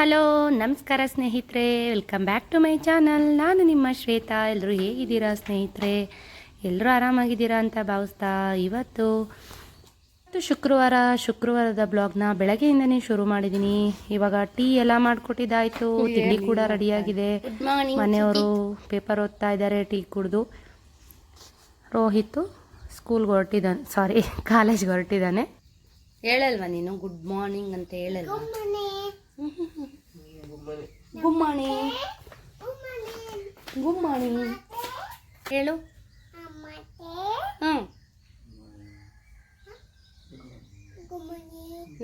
Hello ನಮಸ್ಕಾರ ಸ್ನೇಹಿತರೆ. Welcome back to my channel ನಾನು ನಿಮ್ಮ ಶ್ವೇತಾ. ಎಲ್ಲರೂ ಹೇಗಿದ್ದೀರಾ ಸ್ನೇಹಿತರೆ? ಎಲ್ಲರೂ ಆರಾಮಾಗಿದ್ದೀರಾ ಅಂತ ಭಾವಿಸ್ತಾ ಇವತ್ತು ಇವತ್ತು ಶುಕ್ರವಾರ ಶುಕ್ರವಾರದ ಬ್ಲಾಗ್ನ ಬೆಳಗ್ಗೆಯಿಂದನೇ ಶುರು ಮಾಡಿದ್ದೀನಿ. ಇವಾಗ ಟೀ ಎಲ್ಲ ಮಾಡಿಕೊಟ್ಟಿದ್ದಾಯಿತು. ತಿಂಡಿ ಕೂಡ ರೆಡಿಯಾಗಿದೆ. ಮನೆಯವರು ಪೇಪರ್ ಓದ್ತಾ ಇದ್ದಾರೆ ಟೀ ಕುಡಿದು. ರೋಹಿತು ಸ್ಕೂಲ್ಗೆ ಹೊರಟಿದ್ದಾನೆ ಸಾರಿ ಕಾಲೇಜ್ಗೆ ಹೊರಟಿದ್ದಾನೆ ಹೇಳಲ್ವಾ ನೀನು? ಗುಡ್ ಮಾರ್ನಿಂಗ್ ಅಂತ ಹೇಳಲ್ವಾ? ಗುಡ್ ಗುಮ್ಮಣಿ. ಮಾರ್ನಿಂಗ್ ಹೇಳು. ಹ್ಞೂ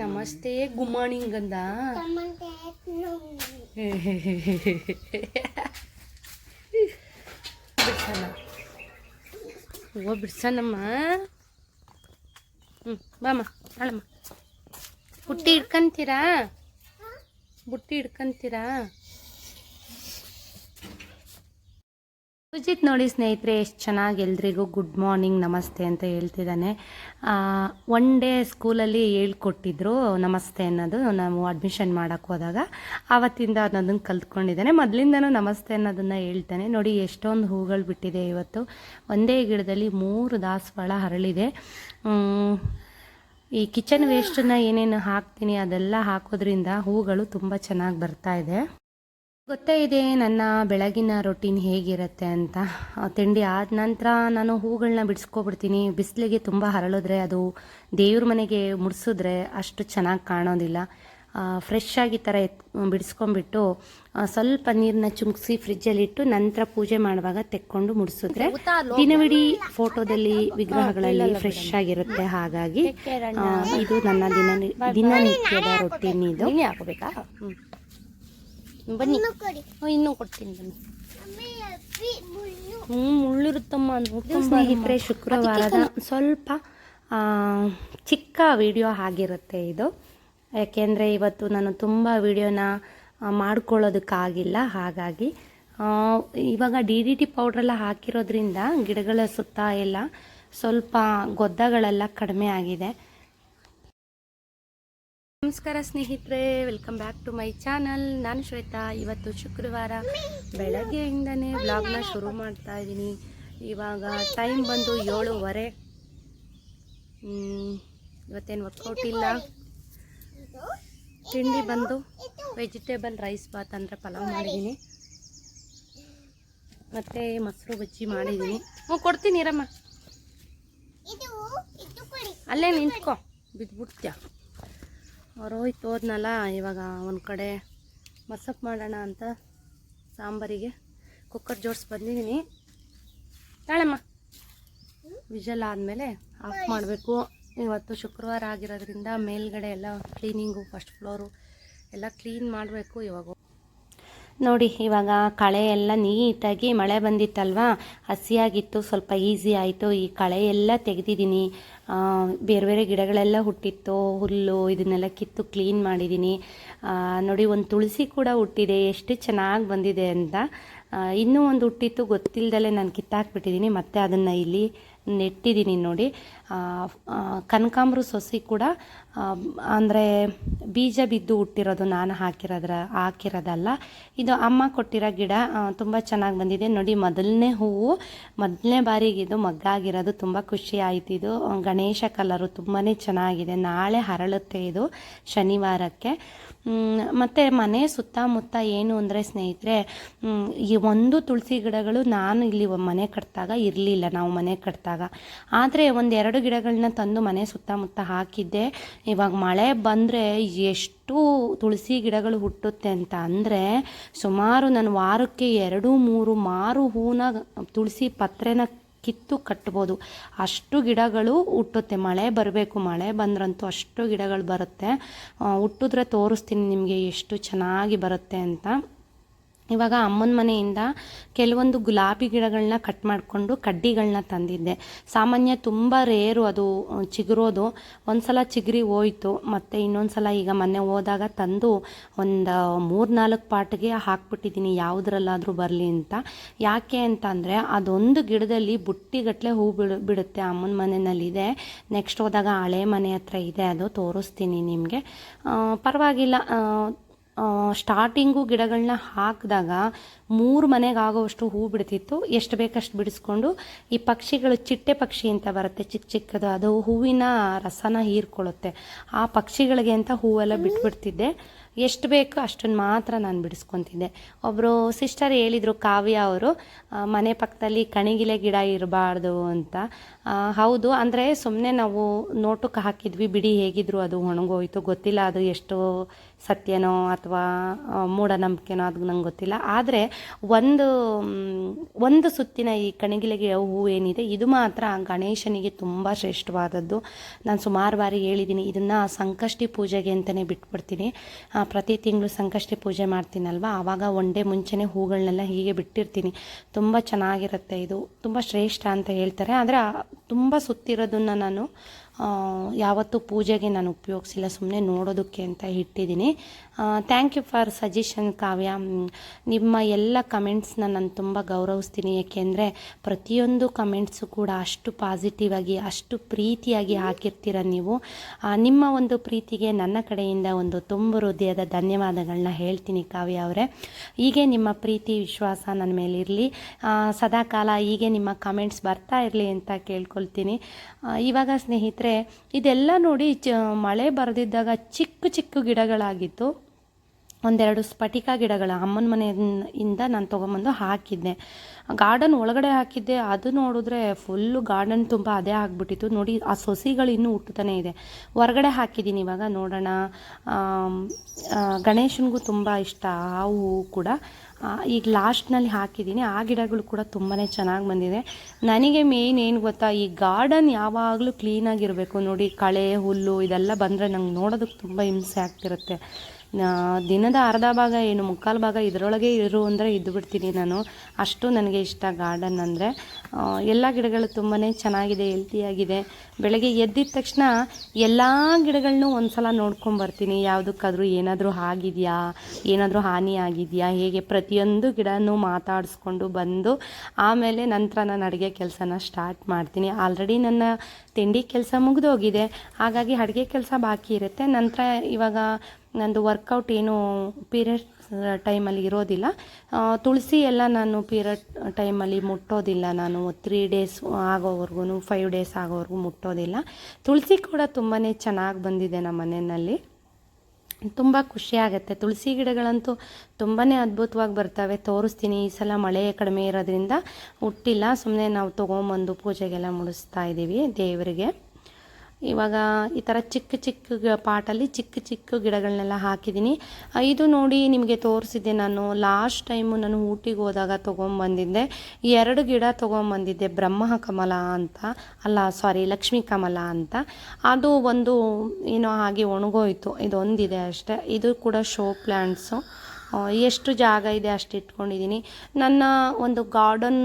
ನಮಸ್ತೆ ಗುಮ್ಮಾಣಿ ಮಾರ್ನಿಂಗ್ ಅಂದ ಬಿಡ್ಸಲ್ಲ ಹೂವು ಬಿಡ್ಸನಮ್ಮ ಹ್ಞೂ ಬಾಮ್ಮ ಅಳಮ್ಮ ಹುಟ್ಟಿ ಹಿಡ್ಕಂತೀರಾ? ಬುಟ್ಟಿ ಹಿಡ್ಕಂತೀರಾ? ಸುಜಿತ್ ನೋಡಿ ಸ್ನೇಹಿತರೆ, ಎಷ್ಟು ಚೆನ್ನಾಗಿ ಎಲ್ರಿಗೂ ಗುಡ್ ಮಾರ್ನಿಂಗ್ ನಮಸ್ತೆ ಅಂತ ಹೇಳ್ತಿದ್ದಾನೆ. ಒನ್ ಡೇ ಸ್ಕೂಲಲ್ಲಿ ಹೇಳ್ಕೊಟ್ಟಿದ್ರು ನಮಸ್ತೆ ಅನ್ನೋದು. ನಾವು ಅಡ್ಮಿಷನ್ ಮಾಡೋಕ್ಕೆ ಹೋದಾಗ ಆವತ್ತಿಂದ ಅನ್ನೋದನ್ನು ಕಲ್ತ್ಕೊಂಡಿದ್ದಾನೆ. ಮೊದಲಿಂದನೂ ನಮಸ್ತೆ ಅನ್ನೋದನ್ನು ಹೇಳ್ತಾನೆ. ನೋಡಿ, ಎಷ್ಟೊಂದು ಹೂಗಳು ಬಿಟ್ಟಿದೆ ಇವತ್ತು. ಒಂದೇ ಗಿಡದಲ್ಲಿ ಮೂರು ದಾಸವಾಳ ಹರಳಿದೆ. ಈ ಕಿಚನ್ ವೇಸ್ಟನ್ನ ಏನೇನು ಹಾಕ್ತೀನಿ ಅದೆಲ್ಲ ಹಾಕೋದ್ರಿಂದ ಹೂಗಳು ತುಂಬ ಚೆನ್ನಾಗಿ ಬರ್ತಾ ಇದೆ. ಗೊತ್ತೇ ಇದೆ ನನ್ನ ಬೆಳಗಿನ ರೊಟೀನ್ ಹೇಗಿರುತ್ತೆ ಅಂತ. ತಿಂಡಿ ಆದ ನಂತರ ನಾನು ಹೂಗಳನ್ನ ಬಿಡಿಸ್ಕೊಬಿಡ್ತೀನಿ. ಬಿಸಿಲಿಗೆ ತುಂಬ ಹರಳಿದ್ರೆ ಅದು ದೇವ್ರ ಮನೆಗೆ ಮುಡಿಸಿದ್ರೆ ಅಷ್ಟು ಚೆನ್ನಾಗಿ ಕಾಣೋದಿಲ್ಲ. ಫ್ರೆಶ್ ಆಗಿ ಥರ ಎತ್, ಬಿಡಿಸ್ಕೊಂಡ್ಬಿಟ್ಟು ಸ್ವಲ್ಪ ನೀರನ್ನ ಚುಮ್ಕಿಸಿ ಫ್ರಿಜ್ಜಲ್ಲಿ ಇಟ್ಟು ನಂತರ ಪೂಜೆ ಮಾಡುವಾಗ ತೆಕ್ಕೊಂಡು ಮುಡಿಸಿದ್ರೆ ದಿನವಿಡೀ ಫೋಟೋದಲ್ಲಿ ವಿಗ್ರಹಗಳಲ್ಲಿ ಫ್ರೆಶ್ ಆಗಿರುತ್ತೆ. ಹಾಗಾಗಿ ಇದು ನನ್ನ ದಿನ ದಿನನಿತ್ಯದ ರೊಟ್ಟಿ ಇದು. ಹಾಕೋಬೇಕಾ? ಬನ್ನಿ. ಇನ್ನೂ ಕೊಡ್ತೀನಿ ಬನ್ನಿ. ಹ್ಞೂ ಮುಳ್ಳಿರುತ್ತಮ್ಮ ಸ್ನೇಹಿತರೆ ಶುಕ್ರವಾರದ ಸ್ವಲ್ಪ ಚಿಕ್ಕ ವಿಡಿಯೋ ಆಗಿರುತ್ತೆ ಇದು. ಯಾಕೆಂದರೆ ಇವತ್ತು ನಾನು ತುಂಬ ವಿಡಿಯೋನ ಮಾಡ್ಕೊಳ್ಳೋದಕ್ಕಾಗಿಲ್ಲ. ಹಾಗಾಗಿ ಇವಾಗ ಡಿ ಡಿ ಟಿ ಪೌಡ್ರೆಲ್ಲ ಹಾಕಿರೋದ್ರಿಂದ ಗಿಡಗಳ ಸುತ್ತ ಎಲ್ಲ ಸ್ವಲ್ಪ ಗೊದ್ದಗಳೆಲ್ಲ ಕಡಿಮೆ ಆಗಿದೆ. ನಮಸ್ಕಾರ ಸ್ನೇಹಿತರೆ, welcome back to my channel. ನಾನು ಶ್ವೇತಾ. ಇವತ್ತು ಶುಕ್ರವಾರ ಬೆಳಗ್ಗೆಯಿಂದನೇ ವ್ಲಾಗ್ನ ಶುರು ಮಾಡ್ತಾ ಇದ್ದೀನಿ. ಇವಾಗ ಟೈಮ್ ಬಂದು ಏಳುವರೆ. ಇವತ್ತೇನು ವರ್ಕೌಟ್ ಇಲ್ಲ. ತಿಂಡಿ ಬಂದು ವೆಜಿಟೇಬಲ್ ರೈಸ್ ಬಾತ್ ಅಂದರೆ ಪಲಾವ್ ಮಾಡಿದ್ದೀನಿ. ಮತ್ತು ಮೊಸರು ಬಜ್ಜಿ ಮಾಡಿದ್ದೀನಿ. ಹ್ಞೂ, ಕೊಡ್ತೀನಿ ಇರಮ್ಮ. ಅಲ್ಲೇ ನಿಂತ್ಕೊ. ಬಿದ್ದುಬಿಡ್ತೀಯ ರೋಹಿತ್ ಹೋದ್ನಲ್ಲ, ಇವಾಗ ಒಂದು ಕಡೆ ಮಸಪ್ ಮಾಡೋಣ ಅಂತ ಸಾಂಬಾರಿಗೆ ಕುಕ್ಕರ್ ಜೋಡಿಸಿ ಬಂದಿದ್ದೀನಿ. ತಾಳಮ್ಮ. ವಿಜಲ್ ಆದಮೇಲೆ ಆಫ್ ಮಾಡಬೇಕು. ಇವತ್ತು ಶುಕ್ರವಾರ ಆಗಿರೋದ್ರಿಂದ ಮೇಲ್ಗಡೆ ಎಲ್ಲ ಕ್ಲೀನಿಂಗು ಫಸ್ಟ್ ಫ್ಲೋರು ಎಲ್ಲ ಕ್ಲೀನ್ ಮಾಡಬೇಕು ಇವಾಗ. ನೋಡಿ, ಇವಾಗ ಕಳೆ ಎಲ್ಲ ನೀಟಾಗಿ ಮಳೆ ಬಂದಿತ್ತಲ್ವಾ? ಹಸಿಯಾಗಿತ್ತು, ಸ್ವಲ್ಪ ಈಸಿ ಆಯಿತು. ಈ ಕಳೆ ಎಲ್ಲ ತೆಗೆದಿದ್ದೀನಿ. ಬೇರೆ ಬೇರೆ ಗಿಡಗಳೆಲ್ಲ ಹುಟ್ಟಿತ್ತು. ಹುಲ್ಲು ಇದನ್ನೆಲ್ಲ ಕಿತ್ತು ಕ್ಲೀನ್ ಮಾಡಿದ್ದೀನಿ. ನೋಡಿ, ಒಂದು ತುಳಸಿ ಕೂಡ ಹುಟ್ಟಿದೆ. ಎಷ್ಟು ಚೆನ್ನಾಗಿ ಬಂದಿದೆ ಅಂತ. ಇನ್ನೂ ಒಂದು ಹುಟ್ಟಿತ್ತು. ಗೊತ್ತಿಲ್ಲದಲ್ಲೇ ನಾನು ಕಿತ್ತಾಕ್ಬಿಟ್ಟಿದ್ದೀನಿ. ಮತ್ತೆ ಅದನ್ನು ಇಲ್ಲಿ ನೆಟ್ಟಿದ್ದೀನಿ ನೋಡಿ. ಕನಕಾಂಬ್ರ ಸೊಸಿ ಕೂಡ ಅಂದರೆ ಬೀಜ ಬಿದ್ದು ಹುಟ್ಟಿರೋದು ನಾನು ಹಾಕಿರೋದ್ರ, ಹಾಕಿರೋದಲ್ಲ. ಇದು ಅಮ್ಮ ಕೊಟ್ಟಿರೋ ಗಿಡ ತುಂಬ ಚೆನ್ನಾಗಿ ಬಂದಿದೆ. ನೋಡಿ, ಮೊದಲನೇ ಹೂವು, ಮೊದಲನೇ ಬಾರಿಗೆ ಇದು ಮಗ್ಗಾಗಿರೋದು. ತುಂಬ ಖುಷಿ ಆಯಿತು ಇದು. ಗಣೇಶ ಕಲರು ತುಂಬಾ ಚೆನ್ನಾಗಿದೆ. ನಾಳೆ ಹರಳುತ್ತೆ ಇದು ಶನಿವಾರಕ್ಕೆ. ಮತ್ತೆ ಮನೆ ಸುತ್ತಮುತ್ತ ಏನು ಅಂದರೆ ಸ್ನೇಹಿತರೆ ಈ ಒಂದು ತುಳಸಿ ಗಿಡಗಳು ನಾನು ಇಲ್ಲಿ ಮನೆ ಕಟ್ಟಿದಾಗ ಇರಲಿಲ್ಲ, ನಾವು ಮನೆ ಕಟ್ಟಿದಾಗ ಆದರೆ ಒಂದೆರಡು ಗಿಡಗಳನ್ನ ತಂದು ಮನೆ ಸುತ್ತಮುತ್ತ ಹಾಕಿದ್ದೆ. ಇವಾಗ ಮಳೆ ಬಂದರೆ ಎಷ್ಟು ತುಳಸಿ ಗಿಡಗಳು ಹುಟ್ಟುತ್ತೆ ಅಂತ ಅಂದರೆ, ಸುಮಾರು ನಾನು ವಾರಕ್ಕೆ ಎರಡು, ಮೂರು ಮಾರು ಹೂನ ತುಳಸಿ ಪತ್ರೆನ ಕಿತ್ತು ಕಟ್ಬೋದು. ಅಷ್ಟು ಗಿಡಗಳು ಹುಟ್ಟುತ್ತೆ. ಮಳೆ ಬರಬೇಕು, ಮಳೆ ಬಂದ್ರಂತೂ ಅಷ್ಟು ಗಿಡಗಳು ಬರುತ್ತೆ. ಹುಟ್ಟಿದ್ರೆ ತೋರಿಸ್ತೀನಿ ನಿಮಗೆ ಎಷ್ಟು ಚೆನ್ನಾಗಿ ಬರುತ್ತೆ ಅಂತ. ಇವಾಗ ಅಮ್ಮನ ಮನೆಯಿಂದ ಕೆಲವೊಂದು ಗುಲಾಬಿ ಗಿಡಗಳನ್ನ ಕಟ್ ಮಾಡಿಕೊಂಡು ಕಡ್ಡಿಗಳನ್ನ ತಂದಿದ್ದೆ. ಸಾಮಾನ್ಯ ತುಂಬ ರೇರು ಅದು ಚಿಗುರೋದು. ಒಂದು ಸಲ ಚಿಗುರಿ ಹೋಯ್ತು. ಮತ್ತು ಇನ್ನೊಂದು ಸಲ ಈಗ ಮೊನ್ನೆ ಹೋದಾಗ ತಂದು ಒಂದು ಮೂರ್ನಾಲ್ಕು ಪಾಟ್ಗೆ ಹಾಕ್ಬಿಟ್ಟಿದ್ದೀನಿ. ಯಾವುದ್ರಲ್ಲಾದರೂ ಬರಲಿ ಅಂತ. ಯಾಕೆ ಅಂತ ಅಂದರೆ ಅದೊಂದು ಗಿಡದಲ್ಲಿ ಬುಟ್ಟಿಗಟ್ಟಲೆ ಹೂ ಬಿಡು, ಬಿಡುತ್ತೆ. ಅಮ್ಮನ ಮನೆಯಲ್ಲಿದೆ ನೆಕ್ಸ್ಟ್ ಹೋದಾಗ ಹಳೆ ಮನೆ ಹತ್ರ ಇದೆ. ಅದು ತೋರಿಸ್ತೀನಿ ನಿಮಗೆ. ಪರವಾಗಿಲ್ಲ. ಸ್ಟಾರ್ಟಿಂಗು ಗಿಡಗಳನ್ನ ಹಾಕಿದಾಗ ಮೂರು ಮನೆಗೆ ಆಗೋವಷ್ಟು ಹೂ ಬಿಡ್ತಿತ್ತು. ಎಷ್ಟು ಬೇಕಷ್ಟು ಬಿಡಿಸ್ಕೊಂಡು ಈ ಪಕ್ಷಿಗಳು ಚಿಟ್ಟೆ ಪಕ್ಷಿ ಅಂತ ಬರುತ್ತೆ, ಚಿಕ್ಕ ಚಿಕ್ಕದು. ಅದು ಹೂವಿನ ರಸನ ಹೀರ್ಕೊಳ್ಳುತ್ತೆ. ಆ ಪಕ್ಷಿಗಳಿಗೆ ಅಂತ ಹೂವೆಲ್ಲ ಬಿಟ್ಬಿಡ್ತಿದ್ದೆ. ಎಷ್ಟು ಬೇಕು ಅಷ್ಟನ್ನು ಮಾತ್ರ ನಾನು ಬಿಡಿಸ್ಕೊತಿದ್ದೆ. ಒಬ್ಬರು ಸಿಸ್ಟರ್ ಹೇಳಿದರು, ಕಾವ್ಯ ಅವರು ಮನೆ ಪಕ್ಕದಲ್ಲಿ ಕಣಿಗಿಲೆ ಗಿಡ ಇರಬಾರ್ದು ಅಂತ. ಹೌದು, ಅಂದರೆ ಸುಮ್ಮನೆ ನಾವು ನೋಟಕ್ಕೆ ಹಾಕಿದ್ವಿ, ಬಿಡಿ ಹೇಗಿದ್ರು ಅದು ಒಣಗೋಯ್ತು. ಗೊತ್ತಿಲ್ಲ ಅದು ಎಷ್ಟು ಸತ್ಯನೋ ಅಥವಾ ಮೂಢನಂಬಿಕೆನೋ ಅದು ನಂಗೆ ಗೊತ್ತಿಲ್ಲ. ಆದರೆ ಒಂದು ಒಂದು ಸುತ್ತಿನ ಈ ಕಣಗಿಲೆಗೆ ಹೂವು ಏನಿದೆ, ಇದು ಮಾತ್ರ ಗಣೇಶನಿಗೆ ತುಂಬ ಶ್ರೇಷ್ಠವಾದದ್ದು. ನಾನು ಸುಮಾರು ಬಾರಿ ಹೇಳಿದ್ದೀನಿ ಇದನ್ನು ಸಂಕಷ್ಟಿ ಪೂಜೆಗೆ ಅಂತಲೇ ಬಿಟ್ಬಿಡ್ತೀನಿ. ಪ್ರತಿ ತಿಂಗಳು ಸಂಕಷ್ಟಿ ಪೂಜೆ ಮಾಡ್ತೀನಲ್ವ? ಆವಾಗ ಒನ್ ಡೇ ಮುಂಚೆನೇ ಹೂಗಳನ್ನೆಲ್ಲ ಹೀಗೆ ಬಿಟ್ಟಿರ್ತೀನಿ. ತುಂಬ ಚೆನ್ನಾಗಿರುತ್ತೆ ಇದು. ತುಂಬ ಶ್ರೇಷ್ಠ ಅಂತ ಹೇಳ್ತಾರೆ. ಆದರೆ ತುಂಬ ಸುತ್ತಿರೋದನ್ನು ನಾನು ಯಾವತ್ತೂ ಪೂಜೆಗೆ ನಾನು ಉಪಯೋಗಿಸಿಲ್ಲ ಸುಮ್ಮನೆ ನೋಡೋದಕ್ಕೆ ಅಂತ ಇಟ್ಟಿದ್ದೀನಿ. Thank you for suggestion Kavya. ನಿಮ್ಮ ಎಲ್ಲ ಕಮೆಂಟ್ಸ್ನ ನಾನು ತುಂಬ ಗೌರವಿಸ್ತೀನಿ. ಏಕೆಂದರೆ ಪ್ರತಿಯೊಂದು ಕಮೆಂಟ್ಸು ಕೂಡ ಅಷ್ಟು ಪಾಸಿಟಿವ್ ಆಗಿ, ಅಷ್ಟು ಪ್ರೀತಿಯಾಗಿ ಹಾಕಿರ್ತೀರ ನೀವು. ನಿಮ್ಮ ಒಂದು ಪ್ರೀತಿಗೆ ನನ್ನ ಕಡೆಯಿಂದ ಒಂದು ತುಂಬ ಹೃದಯದ ಧನ್ಯವಾದಗಳನ್ನ ಹೇಳ್ತೀನಿ ಕಾವ್ಯ ಅವರೇ. ಹೀಗೆ ನಿಮ್ಮ ಪ್ರೀತಿ, ವಿಶ್ವಾಸ ನನ್ನ ಮೇಲೆ ಇರಲಿ. ಸದಾಕಾಲ ಹೀಗೆ ನಿಮ್ಮ ಕಮೆಂಟ್ಸ್ ಬರ್ತಾ ಇರಲಿ ಅಂತ ಕೇಳ್ಕೊಳ್ತೀನಿ. ಇವಾಗ ಸ್ನೇಹಿತರೆ ಇದೆಲ್ಲ ನೋಡಿ ಚ ಮಳೆ ಬರೆದಿದ್ದಾಗ ಚಿಕ್ಕ ಚಿಕ್ಕ ಗಿಡಗಳಾಗಿತ್ತು. ಒಂದೆರಡು ಸ್ಫಟಿಕ ಗಿಡಗಳ ಅಮ್ಮನ ಮನೆಯಿಂದ ನಾನು ತೊಗೊಂಬಂದು ಹಾಕಿದ್ದೆ. ಗಾರ್ಡನ್ ಒಳಗಡೆ ಹಾಕಿದ್ದೆ. ಅದು ನೋಡಿದ್ರೆ ಫುಲ್ಲು ಗಾರ್ಡನ್ ತುಂಬ ಅದೇ ಆಗಿಬಿಟ್ಟಿತ್ತು. ನೋಡಿ, ಆ ಸೊಸಿಗಳು ಇನ್ನೂ ಹುಟ್ಟುತ್ತಾನೆ ಇದೆ. ಹೊರಗಡೆ ಹಾಕಿದ್ದೀನಿ ಇವಾಗ. ನೋಡೋಣ. ಗಣೇಶನಿಗೂ ತುಂಬ ಇಷ್ಟ. ಆ ಹೂವು ಕೂಡ. ಈಗ ಲಾಸ್ಟ್ನಲ್ಲಿ ಹಾಕಿದ್ದೀನಿ. ಆ ಗಿಡಗಳು ಕೂಡ ತುಂಬಾ ಚೆನ್ನಾಗಿ ಬಂದಿದೆ. ನನಗೆ ಮೇಯ್ನ್ ಏನು ಗೊತ್ತಾ, ಈ ಗಾರ್ಡನ್ ಯಾವಾಗಲೂ ಕ್ಲೀನಾಗಿರಬೇಕು ನೋಡಿ, ಕಳೆ, ಹುಲ್ಲು, ಇದೆಲ್ಲ ಬಂದರೆ ನಂಗೆ ನೋಡೋದಕ್ಕೆ ತುಂಬ ಹಿಂಸೆ ಆಗ್ತಿರುತ್ತೆ. ದಿನದ ಅರ್ಧ ಭಾಗ ಏನು ಮುಕ್ಕಾಲು ಭಾಗ ಇದರೊಳಗೆ ಇರು ಅಂದರೆ ಇದ್ದು ಬಿಡ್ತೀನಿ ನಾನು. ಅಷ್ಟು ನನಗೆ ಇಷ್ಟ ಗಾರ್ಡನ್ ಅಂದರೆ. ಎಲ್ಲ ಗಿಡಗಳು ತುಂಬಾ ಚೆನ್ನಾಗಿದೆ ಹೆಲ್ತಿಯಾಗಿದೆ ಬೆಳಗ್ಗೆ ಎದ್ದಿದ ತಕ್ಷಣ ಎಲ್ಲ ಗಿಡಗಳನ್ನೂ ಒಂದು ಸಲ ನೋಡ್ಕೊಂಬರ್ತೀನಿ ಯಾವುದಕ್ಕಾದ್ರೂ ಏನಾದರೂ ಆಗಿದೆಯಾ? ಏನಾದರೂ ಹಾನಿ ಆಗಿದೆಯಾ? ಹೇಗೆ ಪ್ರತಿಯೊಂದು ಗಿಡನೂ ಮಾತಾಡಿಸ್ಕೊಂಡು ಬಂದು ಆಮೇಲೆ ನಂತರ ನಾನು ಅಡುಗೆ ಕೆಲಸನ ಸ್ಟಾರ್ಟ್ ಮಾಡ್ತೀನಿ. ಆಲ್ರೆಡಿ ನನ್ನ ತಿಂಡಿ ಕೆಲಸ ಮುಗಿದೋಗಿದೆ. ಹಾಗಾಗಿ ಅಡುಗೆ ಕೆಲಸ ಬಾಕಿ ಇರುತ್ತೆ. ನಂತರ ಇವಾಗ ನಂದು ವರ್ಕೌಟ್ ಏನು ಪೀರಿಯಡ್ ಟೈಮಲ್ಲಿ ಇರೋದಿಲ್ಲ. ತುಳಸಿ ಎಲ್ಲ ನಾನು ಪೀರಿಯಡ್ ಟೈಮಲ್ಲಿ ಮುಟ್ಟೋದಿಲ್ಲ ನಾನು. ತ್ರೀ ಡೇಸ್ ಆಗೋವರೆಗೂ ಫೈವ್ ಡೇಸ್ ಆಗೋವರೆಗೂ ಮುಟ್ಟೋದಿಲ್ಲ. ತುಳಸಿ ಕೂಡ ತುಂಬಾ ಚೆನ್ನಾಗಿ ಬಂದಿದೆ ನಮ್ಮ ಮನೆಯಲ್ಲಿ. ತುಂಬ ಖುಷಿಯಾಗತ್ತೆ ತುಳಸಿ ಗಿಡಗಳಂತೂ ತುಂಬಾ ಅದ್ಭುತವಾಗಿ ಬರ್ತವೆ. ತೋರಿಸ್ತೀನಿ. ಈ ಸಲ ಮಳೆ ಕಡಿಮೆ ಇರೋದ್ರಿಂದ ಹುಟ್ಟಿಲ್ಲ. ಸುಮ್ಮನೆ ನಾವು ತೊಗೊಂಬಂದು ಪೂಜೆಗೆಲ್ಲ ಮುಡಿಸ್ತಾ ಇದ್ದೀವಿ ದೇವರಿಗೆ. ಇವಾಗ ಈ ಥರ ಚಿಕ್ಕ ಚಿಕ್ಕ ಪಾಟಲ್ಲಿ ಚಿಕ್ಕ ಚಿಕ್ಕ ಗಿಡಗಳನ್ನೆಲ್ಲ ಹಾಕಿದ್ದೀನಿ. ಇದು ನೋಡಿ ನಿಮಗೆ ತೋರಿಸಿದ್ದೆ ನಾನು. ಲಾಸ್ಟ್ ಟೈಮು ನಾನು ಊಟಿಗೆ ಹೋದಾಗ ತೊಗೊಂಬಂದಿದ್ದೆ. ಎರಡು ಗಿಡ ತೊಗೊಂಬಂದಿದ್ದೆ, ಬ್ರಹ್ಮ ಕಮಲ ಅಂತ. ಅಲ್ಲ ಸಾರಿ ಲಕ್ಷ್ಮೀ ಕಮಲ ಅಂತ. ಅದು ಒಂದು ಏನೋ ಹಾಗೆ ಒಣಗೋಯ್ತು. ಇದೊಂದಿದೆ ಅಷ್ಟೇ. ಇದು ಕೂಡ ಶೋ ಪ್ಲ್ಯಾಂಟ್ಸು ಎಷ್ಟು ಜಾಗ ಇದೆ ಅಷ್ಟು ಇಟ್ಕೊಂಡಿದ್ದೀನಿ ನನ್ನ ಒಂದು ಗಾರ್ಡನ್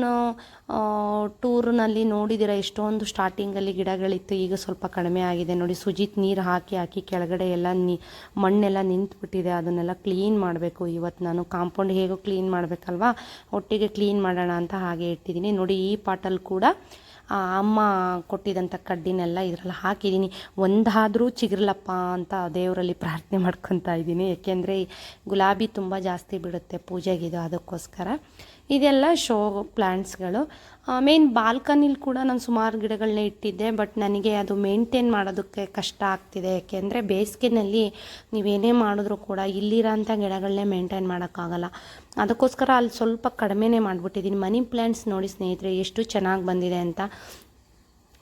ಟೂರ್ನಲ್ಲಿ ನೋಡಿದಿರ, ಎಷ್ಟೊಂದು ಸ್ಟಾರ್ಟಿಂಗಲ್ಲಿ ಗಿಡಗಳಿತ್ತು, ಈಗ ಸ್ವಲ್ಪ ಕಡಿಮೆ ಆಗಿದೆ. ನೋಡಿ, ಸುಜಿತ್ ನೀರು ಹಾಕಿ ಹಾಕಿ ಕೆಳಗಡೆ ಎಲ್ಲ ನೀ, ಮಣ್ಣೆಲ್ಲ ನಿಂತುಬಿಟ್ಟಿದೆ. ಅದನ್ನೆಲ್ಲ ಕ್ಲೀನ್ ಮಾಡಬೇಕು. ಇವತ್ತು ನಾನು ಕಾಂಪೌಂಡ್ ಹೇಗೋ ಕ್ಲೀನ್ ಮಾಡಬೇಕಲ್ವಾ? ಒಟ್ಟಿಗೆ ಕ್ಲೀನ್ ಮಾಡೋಣ ಅಂತ ಹಾಗೆ ಇಟ್ಟಿದ್ದೀನಿ. ನೋಡಿ, ಈ ಪಾಟಲ್ಲಿ ಕೂಡ ಅಮ್ಮ ಕೊಟ್ಟಿದ್ದಂಥ ಕಡ್ಡಿನೆಲ್ಲ ಇದರಲ್ಲಿ ಹಾಕಿದ್ದೀನಿ. ಒಂದಾದರೂ ಚಿಗುರ್ಲಪ್ಪ ಅಂತ ದೇವರಲ್ಲಿ ಪ್ರಾರ್ಥನೆ ಮಾಡ್ಕೊತಾ ಇದ್ದೀನಿ. ಏಕೆಂದರೆ ಗುಲಾಬಿ ತುಂಬ ಜಾಸ್ತಿ ಬಿಡುತ್ತೆ ಪೂಜೆಗಿದು ಅದಕ್ಕೋಸ್ಕರ. ಇದೆಲ್ಲ ಶೋ ಪ್ಲ್ಯಾಂಟ್ಸ್ಗಳು ಮೇನ್ ಬಾಲ್ಕನಿಲಿ ಕೂಡ ನಾನು ಸುಮಾರು ಗಿಡಗಳನ್ನ ಇಟ್ಟಿದ್ದೆ ಬಟ್ ನನಗೆ ಅದು ಮೇಂಟೈನ್ ಮಾಡೋದಕ್ಕೆ ಕಷ್ಟ ಆಗ್ತಿದೆ. ಯಾಕೆಂದರೆ ಬೇಸಿಗೆನಲ್ಲಿ ನೀವೇನೇ ಮಾಡಿದ್ರೂ ಕೂಡ ಇಲ್ಲಿರೋಂಥ ಗಿಡಗಳನ್ನೇ ಮೇಂಟೈನ್ ಮಾಡೋಕ್ಕಾಗಲ್ಲ. ಅದಕ್ಕೋಸ್ಕರ ಅಲ್ಲಿ ಸ್ವಲ್ಪ ಕಡಿಮೆನೇ ಮಾಡಿಬಿಟ್ಟಿದ್ದೀನಿ ಮನಿ ಪ್ಲ್ಯಾಂಟ್ಸ್ ನೋಡಿ ಸ್ನೇಹಿತರೆ, ಎಷ್ಟು ಚೆನ್ನಾಗಿ ಬಂದಿದೆ ಅಂತ.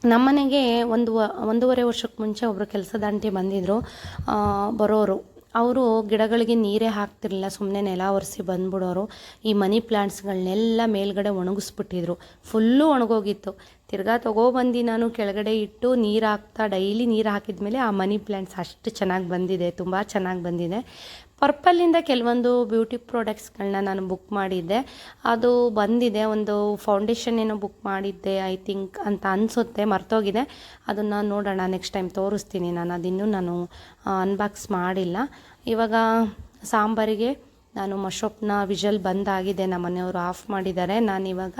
ನಮ್ಮನೆಗೆ ಒಂದು ಒಂದೂವರೆ ವರ್ಷಕ್ಕೆ ಮುಂಚೆ ಒಬ್ಬರು ಕೆಲಸದ ಆಂಟಿ ಬಂದಿದ್ದರು ಬರೋರು. ಅವರು ಗಿಡಗಳಿಗೆ ನೀರೇ ಹಾಕ್ತಿರ್ಲಿಲ್ಲ ಸುಮ್ಮನೆ ನೆಲ ಒರೆಸಿ ಬಂದ್ಬಿಡೋರು. ಈ ಮನಿ ಪ್ಲ್ಯಾಂಟ್ಸ್ಗಳನ್ನೆಲ್ಲ ಮೇಲ್ಗಡೆ ಒಣಗಿಸ್ಬಿಟ್ಟಿದ್ರು. ಫುಲ್ಲು ಒಣಗೋಗಿತ್ತು. ತಿರ್ಗಾ ತೊಗೊಬಂದು ನಾನು ಕೆಳಗಡೆ ಇಟ್ಟು ನೀರು ಹಾಕ್ತಾ, ಡೈಲಿ ನೀರು ಹಾಕಿದ್ಮೇಲೆ ಆ ಮನಿ ಪ್ಲ್ಯಾಂಟ್ಸ್ ಅಷ್ಟು ಚೆನ್ನಾಗಿ ಬಂದಿದೆ, ತುಂಬ ಚೆನ್ನಾಗಿ ಬಂದಿದೆ. ಪರ್ಪಲ್ಲಿಂದ ಕೆಲವೊಂದು ಬ್ಯೂಟಿ ಪ್ರಾಡಕ್ಟ್ಸ್ಗಳನ್ನ ನಾನು ಬುಕ್ ಮಾಡಿದ್ದೆ. ಅದು ಬಂದಿದೆ. ಒಂದು ಫೌಂಡೇಶನ್ ಏನೋ ಬುಕ್ ಮಾಡಿದ್ದೆ, ಐ ಥಿಂಕ್, ಅಂತ ಅನಿಸುತ್ತೆ. ಮರ್ತೋಗಿದೆ. ಅದನ್ನು ನೋಡೋಣ. ನೆಕ್ಸ್ಟ್ ಟೈಮ್ ತೋರಿಸ್ತೀನಿ. ನಾನು ಅದಿನ್ನೂ ನಾನು ಅನ್ಬಾಕ್ಸ್ ಮಾಡಿಲ್ಲ. ಇವಾಗ ಸಾಂಬಾರಿಗೆ ನಾನು ಮಶೋಪ್ನ ವಿಷಲ್ ಬಂದಾಗಿದೆ, ನಮ್ಮ ಮನೆಯವರು ಆಫ್ ಮಾಡಿದ್ದಾರೆ. ನಾನಿವಾಗ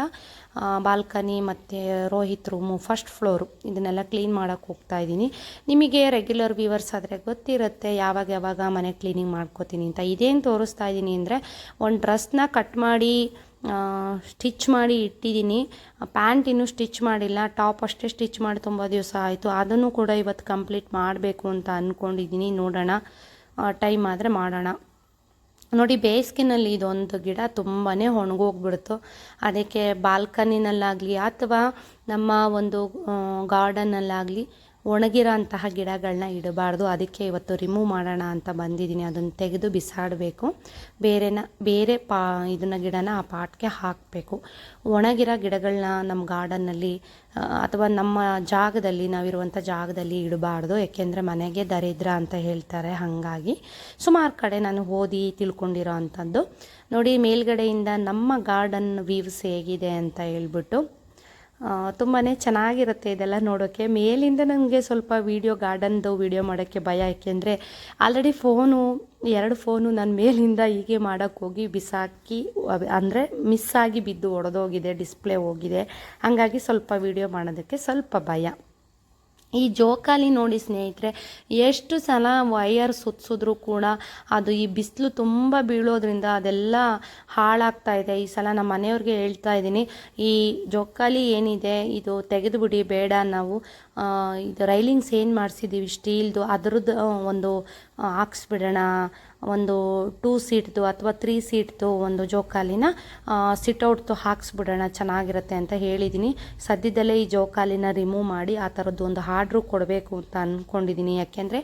ಬಾಲ್ಕನಿ ಮತ್ತು ರೋಹಿತ್ ರೂಮು, ಫಸ್ಟ್ ಫ್ಲೋರು ಇದನ್ನೆಲ್ಲ ಕ್ಲೀನ್ ಮಾಡೋಕ್ಕೆ ಹೋಗ್ತಾ ಇದ್ದೀನಿ. ನಿಮಗೆ ರೆಗ್ಯುಲರ್ ವ್ಯೂವರ್ಸ್ ಆದರೆ ಗೊತ್ತಿರುತ್ತೆ, ಯಾವಾಗ ಯಾವಾಗ ಮನೆ ಕ್ಲೀನಿಂಗ್ ಮಾಡ್ಕೋತೀನಿ ಅಂತ. ಇದೇನು ತೋರಿಸ್ತಾ ಇದ್ದೀನಿ ಅಂದರೆ, ಒಂದು ಡ್ರೆಸ್ನ ಕಟ್ ಮಾಡಿ ಸ್ಟಿಚ್ ಮಾಡಿ ಇಟ್ಟಿದ್ದೀನಿ. ಪ್ಯಾಂಟ್ ಇನ್ನೂ ಸ್ಟಿಚ್ ಮಾಡಿಲ್ಲ, ಟಾಪ್ ಅಷ್ಟೇ ಸ್ಟಿಚ್ ಮಾಡಿ ತುಂಬ ದಿವಸ ಆಯಿತು. ಅದನ್ನು ಕೂಡ ಇವತ್ತು ಕಂಪ್ಲೀಟ್ ಮಾಡಬೇಕು ಅಂತ ಅಂದ್ಕೊಂಡಿದ್ದೀನಿ ನೋಡೋಣ ಟೈಮ್ ಆದರೆ ಮಾಡೋಣ. ನೋಡಿ ಬೇಸಿಗೆನಲ್ಲಿ ಇದೊಂದು ಗಿಡ ತುಂಬಾ ಒಣಗೋಗ್ಬಿಡ್ತು. ಅದಕ್ಕೆ ಬಾಲ್ಕನಿನಲ್ಲಾಗಲಿ ಅಥವಾ ನಮ್ಮ ಒಂದು ಗಾರ್ಡನ್ನಲ್ಲಾಗಲಿ ಒಣಗಿರೋ ಅಂತಹ ಗಿಡಗಳನ್ನ ಇಡಬಾರ್ದು. ಅದಕ್ಕೆ ಇವತ್ತು ರಿಮೂವ್ ಮಾಡೋಣ ಅಂತ ಬಂದಿದ್ದೀನಿ. ಅದನ್ನು ತೆಗೆದು ಬಿಸಾಡಬೇಕು. ಬೇರೆನ, ಬೇರೆ ಪಾ, ಇದನ್ನ ಗಿಡನ ಆ ಪಾಟ್ಗೆ ಹಾಕಬೇಕು. ಒಣಗಿರೋ ಗಿಡಗಳನ್ನ ನಮ್ಮ ಗಾರ್ಡನ್ನಲ್ಲಿ ಅಥವಾ ನಮ್ಮ ಜಾಗದಲ್ಲಿ, ನಾವಿರುವಂಥ ಜಾಗದಲ್ಲಿ ಇಡಬಾರ್ದು. ಯಾಕೆಂದರೆ ಮನೆಗೆ ದರಿದ್ರ ಅಂತ ಹೇಳ್ತಾರೆ. ಹಾಗಾಗಿ ಸುಮಾರು ಕಡೆ ನಾನು ಓದಿ ತಿಳ್ಕೊಂಡಿರೋ ಅಂಥದ್ದು. ನೋಡಿ, ಮೇಲ್ಗಡೆಯಿಂದ ನಮ್ಮ ಗಾರ್ಡನ್ ವ್ಯೂವ್ಸ್ ಹೇಗಿದೆ ಅಂತ ಹೇಳ್ಬಿಟ್ಟು ತುಂಬಾ ಚೆನ್ನಾಗಿರುತ್ತೆ ಇದೆಲ್ಲ ನೋಡೋಕ್ಕೆ ಮೇಲಿಂದ ನನಗೆ ಸ್ವಲ್ಪ ವೀಡಿಯೋ ಗಾರ್ಡನ್ದು ವೀಡಿಯೋ ಮಾಡೋಕ್ಕೆ ಭಯ, ಯಾಕೆಂದರೆ ಆಲ್ರೆಡಿ ಫೋನು ಎರಡು ಫೋನು ನಾನು ಮೇಲಿಂದ ಹೀಗೆ ಮಾಡೋಕ್ಕೆ ಹೋಗಿ ಬಿಸಾಕಿ ಅಂದರೆ ಮಿಸ್ ಆಗಿ ಬಿದ್ದು ಒಡೆದೋಗಿದೆ ಡಿಸ್ಪ್ಲೇ ಹೋಗಿದೆ. ಹಾಗಾಗಿ ಸ್ವಲ್ಪ ವೀಡಿಯೋ ಮಾಡೋದಕ್ಕೆ ಸ್ವಲ್ಪ ಭಯ. ಈ ಜೋಕಾಲಿ ನೋಡಿ ಸ್ನೇಹಿತರೆ, ಎಷ್ಟು ಸಲ ವೈಯರ್ ಸುತ್ತಿಸಿದ್ರು ಕೂಡ ಅದು ಈ ಬಿಸಿಲು ತುಂಬ ಬೀಳೋದ್ರಿಂದ ಅದೆಲ್ಲ ಹಾಳಾಗ್ತಾ ಇದೆ. ಈ ಸಲ ನಮ್ಮ ಮನೆಯವ್ರಿಗೆ ಹೇಳ್ತಾ ಇದ್ದೀನಿ, ಈ ಜೋಕಾಲಿ ಏನಿದೆ, ಇದು ತೆಗೆದುಬಿಡಿ, ಬೇಡ ನಾವು. ಇದು ರೈಲಿಂಗ್ಸ್ ಏನು ಮಾಡಿಸಿದ್ದೀವಿ ಸ್ಟೀಲ್ದು, ಅದರದ್ದು ಒಂದು ಹಾಕ್ಸ್ಬಿಡೋಣ. ಒಂದು ಟೂ ಸೀಟ್ದು ಅಥವಾ ತ್ರೀ ಸೀಟ್ದು ಒಂದು ಜೋಕಾಲಿನ ಸಿಟ್ಔಟ್ದು ಹಾಕ್ಸ್ಬಿಡೋಣ, ಚೆನ್ನಾಗಿರುತ್ತೆ ಅಂತ ಹೇಳಿದ್ದೀನಿ ಸದ್ಯದಲ್ಲೇ ಈ ಜೋಕಾಲಿನ ರಿಮೂವ್ ಮಾಡಿ ಆ ಥರದ್ದು ಒಂದು ಆರ್ಡ್ರು ಕೊಡಬೇಕು ಅಂತ ಅಂದ್ಕೊಂಡಿದ್ದೀನಿ ಯಾಕೆಂದರೆ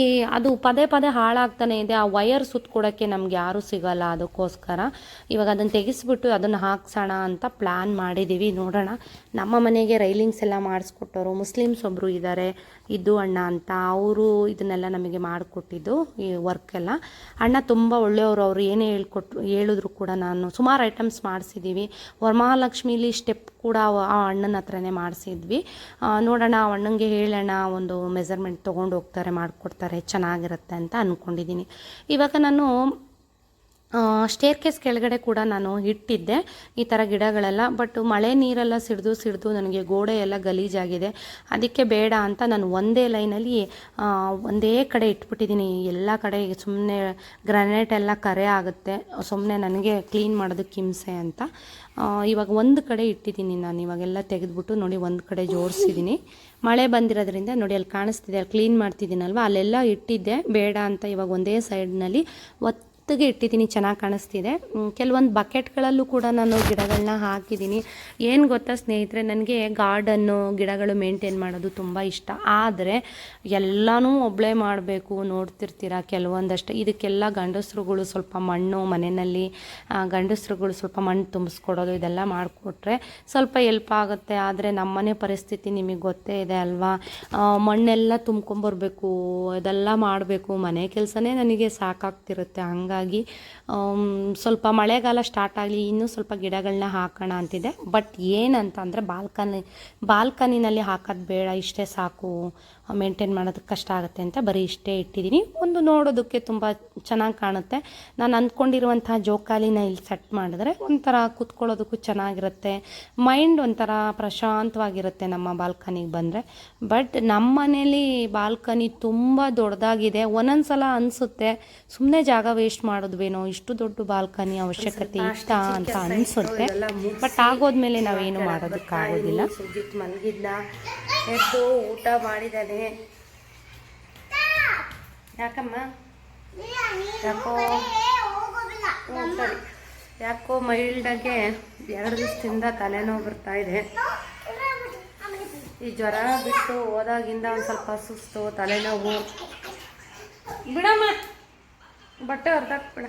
ಈ, ಅದು ಪದೇ ಪದೇ ಹಾಳಾಗ್ತಾನೆ ಇದೆ. ಆ ವಯರ್ ಸುತ್ತಕೊಡೋಕ್ಕೆ ನಮ್ಗೆ ಯಾರೂ ಸಿಗಲ್ಲ ಅದಕ್ಕೋಸ್ಕರ. ಇವಾಗ ಅದನ್ನು ತೆಗೆಸ್ಬಿಟ್ಟು ಅದನ್ನು ಹಾಕ್ಸೋಣ ಅಂತ ಪ್ಲ್ಯಾನ್ ಮಾಡಿದ್ದೀವಿ ನೋಡೋಣ. ನಮ್ಮ ಮನೆಗೆ ರೈಲಿಂಗ್ಸ್ ಎಲ್ಲ ಮಾಡಿಸ್ಕೊಟ್ಟವರು, ಮುಸ್ಲಿಮ್ಸ್ ಒಬ್ಬರು ಇದ್ದಾರೆ ಇದು ಅಣ್ಣ ಅಂತ ಅವರು ಇದನ್ನೆಲ್ಲ ನಮಗೆ ಮಾಡಿಕೊಟ್ಟಿದ್ದು, ಈ ವರ್ಕ್ ಎಲ್ಲ. ಅಣ್ಣ ತುಂಬ ಒಳ್ಳೆಯವರು, ಅವರು ಏನೇ ಹೇಳ್ಕೊಟ್ರು ಹೇಳಿದ್ರು ಕೂಡ ನಾನು ಸುಮಾರು ಐಟಮ್ಸ್ ಮಾಡಿಸಿದ್ದೀವಿ ವರ್ಮಹಾಲಕ್ಷ್ಮೀಲಿ ಸ್ಟೆಪ್ ಕೂಡ ಆ ಅಣ್ಣನ ಹತ್ರನೇ ಮಾಡಿಸಿದ್ವಿ. ನೋಡೋಣ ಆ ಅಣ್ಣಂಗೆ ಹೇಳೋಣ ಒಂದು ಮೆಸರ್ಮೆಂಟ್ ತೊಗೊಂಡು ಹೋಗ್ತಾರೆ, ಮಾಡಿಕೊಡ್ತಾರೆ, ಚೆನ್ನಾಗಿರುತ್ತೆ ಅಂತ ಅಂದ್ಕೊಂಡಿದ್ದೀನಿ ಇವಾಗ ನಾನು ಸ್ಟೇರ್ ಕೇಸ್ ಕೆಳಗಡೆ ಕೂಡ ನಾನು ಇಟ್ಟಿದ್ದೆ. ಈ ಥರ ಗಿಡಗಳೆಲ್ಲ ಬಟ್ ಮಳೆ ನೀರೆಲ್ಲ ಸಿಡಿದು ಸಿಡಿದು ನನಗೆ ಗೋಡೆ ಎಲ್ಲ ಗಲೀಜಾಗಿದೆ. ಅದಕ್ಕೆ ಬೇಡ ಅಂತ ನಾನು ಒಂದೇ ಲೈನಲ್ಲಿ ಒಂದೇ ಕಡೆ ಇಟ್ಬಿಟ್ಟಿದ್ದೀನಿ. ಎಲ್ಲ ಕಡೆ ಸುಮ್ಮನೆ ಗ್ರಾನೈಟ್ ಎಲ್ಲ ಕರೆ ಆಗುತ್ತೆ. ಸುಮ್ಮನೆ ನನಗೆ ಕ್ಲೀನ್ ಮಾಡೋದಕ್ಕೆ ಹಿಂಸೆ ಅಂತ. ಇವಾಗ ಒಂದು ಕಡೆ ಇಟ್ಟಿದ್ದೀನಿ ನಾನು. ಇವಾಗೆಲ್ಲ ತೆಗೆದುಬಿಟ್ಟು ನೋಡಿ ಒಂದು ಕಡೆ ಜೋಡಿಸಿದ್ದೀನಿ ಮಳೆ ಬಂದಿರೋದ್ರಿಂದ ನೋಡಿ ಅಲ್ಲಿ ಕಾಣಿಸ್ತಿದೆ, ಅಲ್ಲಿ ಕ್ಲೀನ್ ಮಾಡ್ತಿದ್ದೀನಲ್ವ? ಅಲ್ಲೆಲ್ಲ ಇಟ್ಟಿದ್ದೆ. ಬೇಡ ಅಂತ ಇವಾಗ ಒಂದೇ ಸೈಡ್ನಲ್ಲಿ ಒತ್ತು ಮೆತ್ತಗೆ ಇಟ್ಟಿದ್ದೀನಿ, ಚೆನ್ನಾಗಿ ಕಾಣಿಸ್ತಿದೆ. ಕೆಲವೊಂದು ಬಕೆಟ್ಗಳಲ್ಲೂ ಕೂಡ ನಾನು ಗಿಡಗಳನ್ನ ಹಾಕಿದ್ದೀನಿ. ಏನು ಗೊತ್ತಾ ಸ್ನೇಹಿತರೆ, ನನಗೆ ಗಾರ್ಡನ್ನು, ಗಿಡಗಳು ಮೇಂಟೈನ್ ಮಾಡೋದು ತುಂಬ ಇಷ್ಟ. ಆದರೆ ಎಲ್ಲನೂ ಒಬ್ಬಳೇ ಮಾಡಬೇಕು ನೋಡ್ತಿರ್ತೀರ ಕೆಲವೊಂದಷ್ಟು. ಇದಕ್ಕೆಲ್ಲ ಗಂಡಸ್ರುಗಳು ಸ್ವಲ್ಪ ಮಣ್ಣು, ಮನೆಯಲ್ಲಿ ಗಂಡಸ್ರುಗಳು ಸ್ವಲ್ಪ ಮಣ್ಣು ತುಂಬಿಸ್ಕೊಡೋದು ಇದೆಲ್ಲ ಮಾಡಿಕೊಟ್ರೆ ಸ್ವಲ್ಪ ಎಲ್ಪ್ ಆಗುತ್ತೆ. ಆದರೆ ನಮ್ಮನೆ ಪರಿಸ್ಥಿತಿ ನಿಮಗೆ ಗೊತ್ತೇ ಇದೆ ಅಲ್ವಾ? ಮಣ್ಣೆಲ್ಲ ತುಂಬ್ಕೊಂಬರ್ಬೇಕು ಇದೆಲ್ಲ ಮಾಡಬೇಕು. ಮನೆ ಕೆಲಸನೇ ನನಗೆ ಸಾಕಾಗ್ತಿರುತ್ತೆ. ಹಂಗಾಗಿ ಹಾಗಾಗಿ ಸ್ವಲ್ಪ ಮಳೆಗಾಲ ಸ್ಟಾರ್ಟ್ ಆಗಲಿ, ಇನ್ನೂ ಸ್ವಲ್ಪ ಗಿಡಗಳನ್ನ ಹಾಕೋಣ ಅಂತಿದೆ ಬಟ್ ಏನಂತ ಅಂದರೆ ಬಾಲ್ಕನಿ ಬಾಲ್ಕನಿನಲ್ಲಿ ಹಾಕೋದು ಬೇಡ, ಇಷ್ಟೇ ಸಾಕು. ಮೇಂಟೈನ್ ಮಾಡೋದಕ್ಕೆ ಕಷ್ಟ ಆಗುತ್ತೆ ಅಂತ ಬರೀ ಇಷ್ಟೇ ಇಟ್ಟಿದ್ದೀನಿ. ಒಂದು ನೋಡೋದಕ್ಕೆ ತುಂಬ ಚೆನ್ನಾಗಿ ಕಾಣುತ್ತೆ. ನಾನು ಅಂದ್ಕೊಂಡಿರುವಂತಹ ಜೋಕಾಲಿನ ಇಲ್ಲಿ ಸೆಟ್ ಮಾಡಿದ್ರೆ ಒಂಥರ ಕೂತ್ಕೊಳ್ಳೋದಕ್ಕೂ ಚೆನ್ನಾಗಿರುತ್ತೆ. ಮೈಂಡ್ ಒಂಥರ ಪ್ರಶಾಂತವಾಗಿರುತ್ತೆ ನಮ್ಮ ಬಾಲ್ಕನಿಗೆ ಬಂದರೆ. ಬಟ್ ನಮ್ಮ ಮನೇಲಿ ಬಾಲ್ಕನಿ ತುಂಬ ದೊಡ್ಡದಾಗಿದೆ. ಒಂದೊಂದು ಸಲ ಅನಿಸುತ್ತೆ ಸುಮ್ಮನೆ ಜಾಗ ವೇಸ್ಟ್ ಮಾಡೋದ್ವೇನೋ ಇಷ್ಟು ದೊಡ್ಡ ಬಾಲ್ಕನಿ ಅವಶ್ಯಕತೆ ಇಷ್ಟ ಅಂತ ಅನಿಸುತ್ತೆ. ಬಟ್ ಆಗೋದ್ಮೇಲೆ ನಾವೇನು ಮಾಡೋದಕ್ಕಾಗೋದಿಲ್ಲ. ಸುಜಿತ್ ಮಲಗಿದ್ದ ಎದ್ದು ಊಟ ಮಾಡಿದ್ದಾನೆ. ಯಾಕಮ್ಮ? ಯಾಕೋ? ಸರಿ. ಯಾಕೋ ಮೈಲ್ಡಾಗೆ ಎರಡು ದಿವಸದಿಂದ ತಲೆನೋವು ಬರ್ತಾ ಇದೆ. ಈ ಜ್ವರ ಬಿಟ್ಟು ಹೋದಾಗಿಂದ ಒಂದು ಸ್ವಲ್ಪ ಸುಸ್ತು, ತಲೆನೋವು. ಬಿಡಮ್ಮ, ಬಟ್ಟೆ ಹೊರ್ದಾಕ್ಬಿಡ.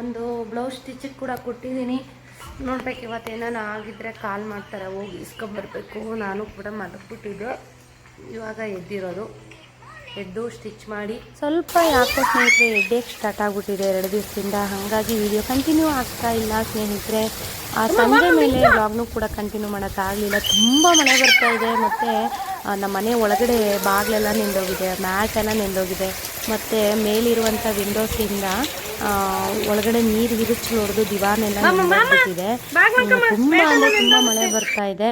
ಒಂದು ಬ್ಲೌಸ್ ಸ್ಟಿಚಿಗೆ ಕೂಡ ಕೊಟ್ಟಿದ್ದೀನಿ. ನೋಡ್ಬೇಕು ಇವತ್ತು ಏನಾನ ಆಗಿದ್ರೆ ಕಾಲ್ ಮಾಡ್ತಾರೆ ಹೋಗಿ ಇಸ್ಕೊಂಬರ್ಬೇಕು ನಾನು ಕೂಡ ಮಲಗ್ಬಿಟ್ಟಿದ್ದೆ. ಇವಾಗ ಎದ್ದಿರೋದು. ಎದ್ದು ಸ್ಟಿಚ್ ಮಾಡಿ. ಸ್ವಲ್ಪ ಯಾಕೋ ಸ್ನೇಹಿತರೆ ಎಡ್ಡೇಕ್ ಸ್ಟಾರ್ಟ್ ಆಗಿಬಿಟ್ಟಿದೆ ಎರಡು ದಿವಸದಿಂದ. ಹಾಗಾಗಿ ವಿಡಿಯೋ ಕಂಟಿನ್ಯೂ ಆಗ್ತಾ ಇಲ್ಲ ಸ್ನೇಹಿತರೆ. ಆ ಸಂಜೆ ಮೇಲೆ ವ್ಲಾಗ್ನು ಕೂಡ ಕಂಟಿನ್ಯೂ ಮಾಡೋಕ್ಕಾಗಲಿಲ್ಲ ತುಂಬ ಮಳೆ ಬರ್ತಾ ಇದೆ ಮತ್ತು ನಮ್ಮ ಮನೆ ಒಳಗಡೆ ಬಾಗಿಲೆಲ್ಲ ನಿಂದೋಗಿದೆ ಮ್ಯಾಟ್ ಎಲ್ಲ ನೆಂದೋಗಿದೆ. ಮತ್ತು ಮೇಲಿರುವಂಥ ವಿಂಡೋಸಿಂದ ಒಳಗಡೆ ನೀರು ಹಿರಿಚು ಹೊಡೆದು ದಿವಾನೆಲ್ಲ ಇದೆ ತುಂಬ ಅಂದರೆ ತುಂಬ ಮಳೆ ಬರ್ತಾ ಇದೆ.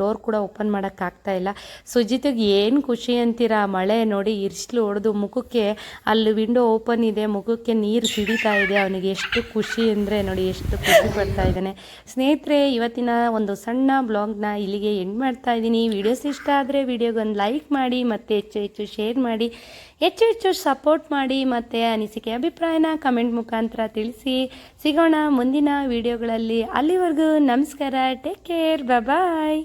ಡೋರ್ ಕೂಡ ಓಪನ್ ಮಾಡೋಕ್ಕಾಗ್ತಾ ಇಲ್ಲ. ಸುಜಿತಿಗೆ ಏನು ಖುಷಿ ಅಂತೀರಾ? ಮಳೆ ನೋಡಿ ಇರ್ಸ್ಲು ಹೊಡೆದು ಮುಖಕ್ಕೆ ಅಲ್ಲಿ ವಿಂಡೋ ಓಪನ್ ಇದೆ ಮುಖಕ್ಕೆ ನೀರು ಸಿಡಿತಾ ಇದೆ. ಅವನಿಗೆ ಎಷ್ಟು ಖುಷಿ ಅಂದರೆ ನೋಡಿ ಎಷ್ಟು ಖುಷಿ ಪಡ್ತಾ ಇದ್ದಾನೆ. ಸ್ನೇಹಿತರೆ ಇವತ್ತಿನ ಒಂದು ಸಣ್ಣ ಬ್ಲಾಗ್ನ ಇಲ್ಲಿಗೆ ಎಂಡ್ ಮಾಡ್ತಾ ಇದ್ದೀನಿ. ವಿಡಿಯೋಸ್ ಇಷ್ಟ ಆದರೆ ವಿಡಿಯೋಗೊಂದು ಲೈಕ್ ಮಾಡಿ ಮತ್ತೆ ಹೆಚ್ಚು ಹೆಚ್ಚು ಶೇರ್ ಮಾಡಿ. ಹೆಚ್ಚು ಹೆಚ್ಚು ಸಪೋರ್ಟ್ ಮಾಡಿ ಮತ್ತು ಅನಿಸಿಕೆ ಅಭಿಪ್ರಾಯನ ಕಮೆಂಟ್ ಮುಖಾಂತರ ತಿಳಿಸಿ. ಸಿಗೋಣ ಮುಂದಿನ ವಿಡಿಯೋಗಳಲ್ಲಿ ಅಲ್ಲಿವರೆಗೂ ನಮಸ್ಕಾರ. Take care bye